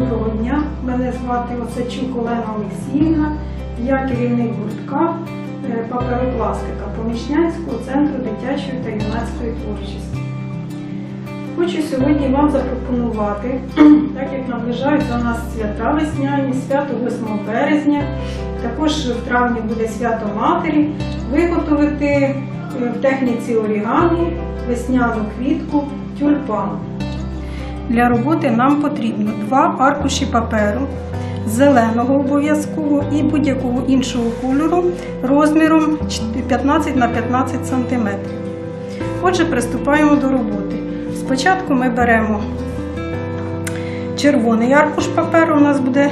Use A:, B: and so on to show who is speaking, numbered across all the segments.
A: Доброго дня, мене звати Осачук Олена Олексіївна, я керівник гуртка е, паперопластика Поміщнянського центру дитячої та юнацької творчості. Хочу сьогодні вам запропонувати, так як наближаються у нас свята весняні, свято 8 березня, також в травні буде свято Матері, виготовити е, в техніці орігамі весняну квітку тюльпан. Для роботи нам потрібно два аркуші паперу, зеленого обов'язково і будь-якого іншого кольору розміром 15 на 15 см. Отже, приступаємо до роботи. Спочатку ми беремо червоний аркуш паперу, у нас буде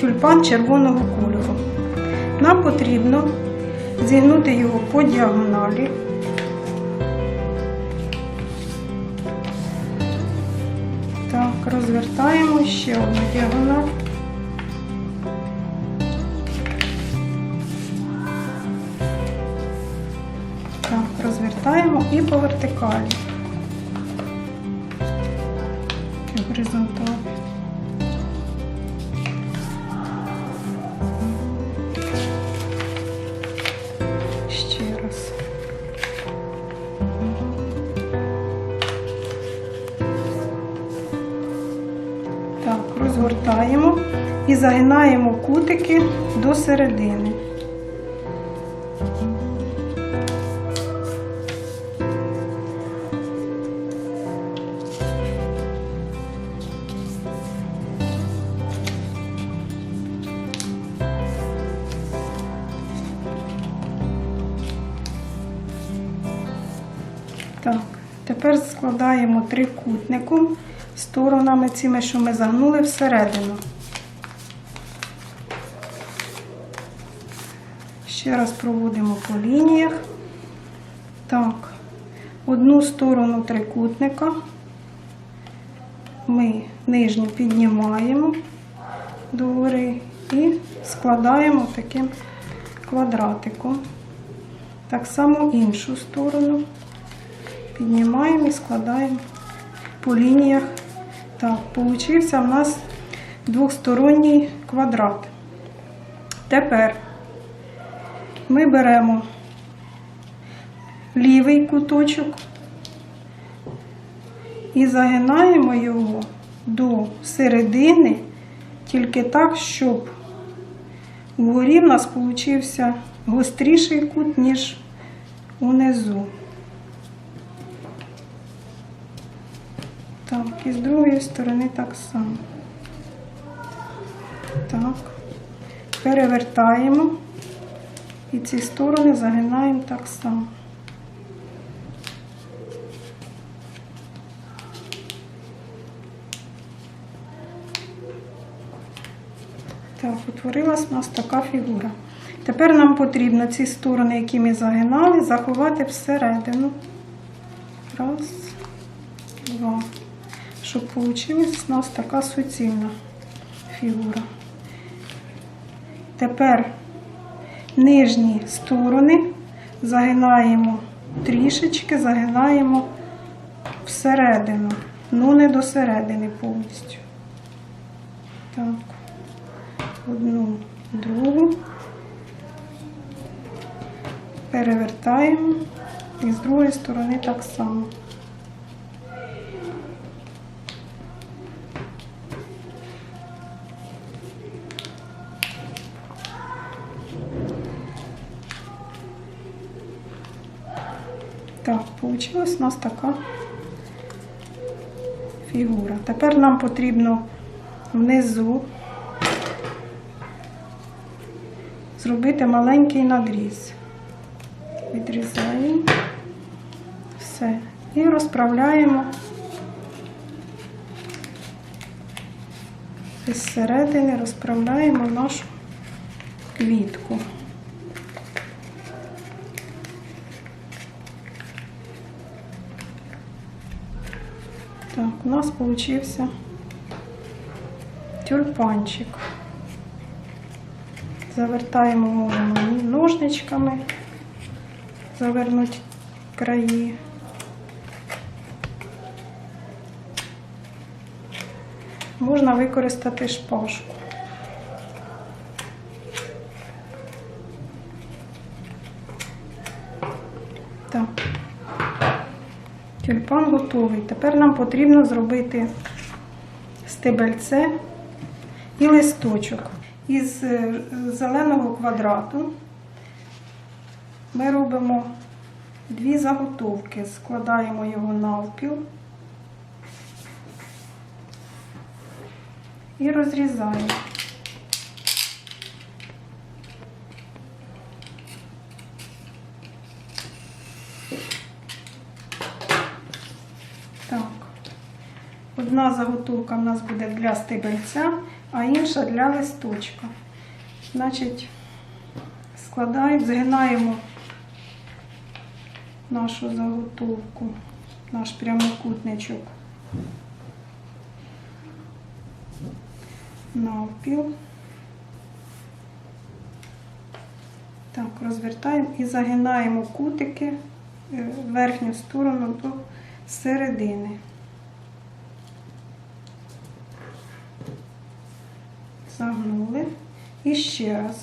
A: тюльпан червоного кольору. Нам потрібно зігнути його по діагоналі. Розвертаємо ще одну діагональ. Так, розвертаємо і по вертикалі. І Так, розгортаємо і загинаємо кутики до середини. Так, тепер складаємо трикутником сторонами цими, що ми загнули всередину. Ще раз проводимо по лініях. Так, одну сторону трикутника ми нижню піднімаємо догори і складаємо таким квадратиком. Так само іншу сторону піднімаємо і складаємо по лініях. Так, получився в нас двосторонній квадрат. Тепер ми беремо лівий куточок і загинаємо його до середини, тільки так, щоб вгорі в нас получився гостріший кут, ніж унизу. Так, і з другої сторони так само. Так. Перевертаємо і ці сторони загинаємо так само. Так, утворилась у нас така фігура. Тепер нам потрібно ці сторони, які ми загинали, заховати всередину. Раз, два. Щоб вийшла у нас така суцільна фігура. Тепер нижні сторони загинаємо трішечки, загинаємо всередину, ну не до середини повністю. Так, одну, другу. Перевертаємо і з другої сторони так само. Так, получилась у нас така фігура. Тепер нам потрібно внизу зробити маленький надріз. Відрізаємо все. І розправляємо із середини розправляємо нашу квітку. Так, у нас получився тюльпанчик. Завертаємо можемо ножничками, завернути краї. можна використати шпажку. Так. Тюльпан готовий. Тепер нам потрібно зробити стебельце і листочок. Із е, зеленого квадрату ми робимо дві заготовки, складаємо його навпіл і розрізаємо. Так. Одна заготовка в нас буде для стебельця, а інша для листочка. Значить, складаємо, згинаємо нашу заготовку, наш прямокутничок навпіл. Так, розвертаємо і загинаємо кутики е, в верхню сторону до середини. Загнули. І ще раз.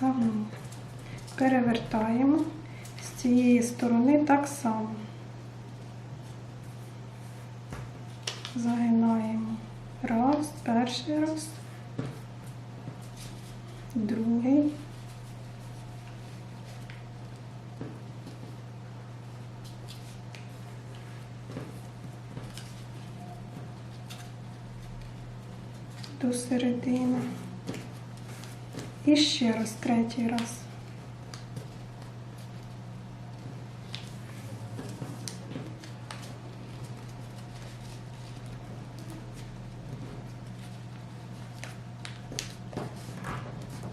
A: Загнули. Перевертаємо з цієї сторони так само. Загинаємо. Раз, перший раз, другий. До середини. І ще раз, третій раз.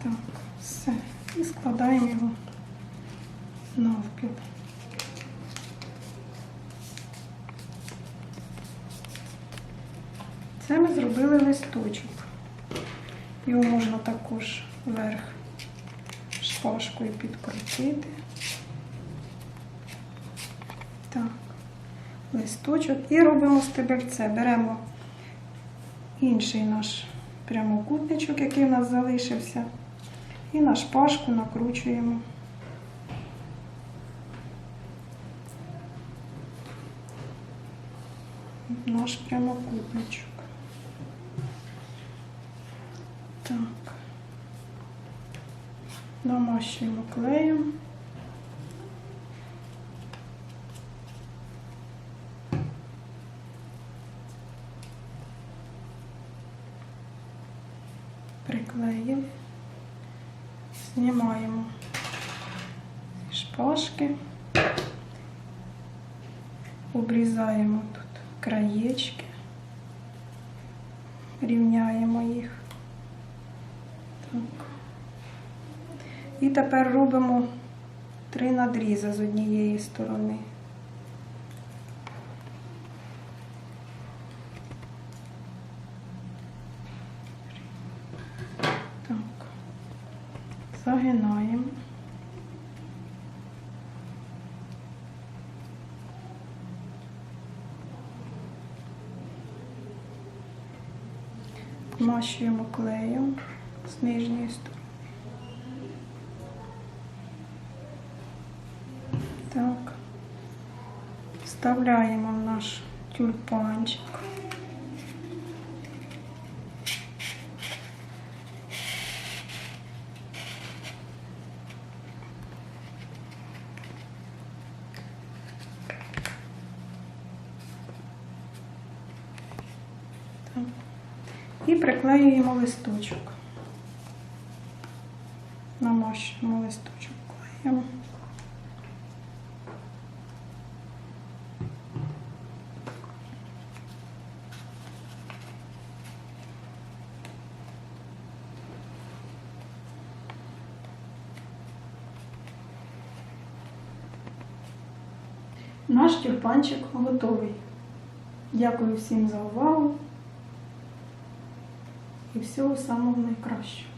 A: Так, все. І складаємо його навпіл. Це ми зробили листочок. Його можна також вверх шпажкою підкрутити. Так, листочок і робимо стебельце. Беремо інший наш прямокутничок, який в нас залишився, і на шпажку накручуємо. Наш прямокутничок. Так. Намащуємо клеєм. Приклеїли. Знімаємо шпажки. Обрізаємо тут краєчки. Рівняємо їх. Так. І тепер робимо три надрізи з однієї сторони. Так. Загинаємо. Змащуємо клеєм з нижньої сторони. Так. Вставляємо наш тюльпанчик. І приклеюємо листочок. Намащуємо листочок клеєм. Наш тюльпанчик готовий. Дякую всім за увагу і всього самого найкращого.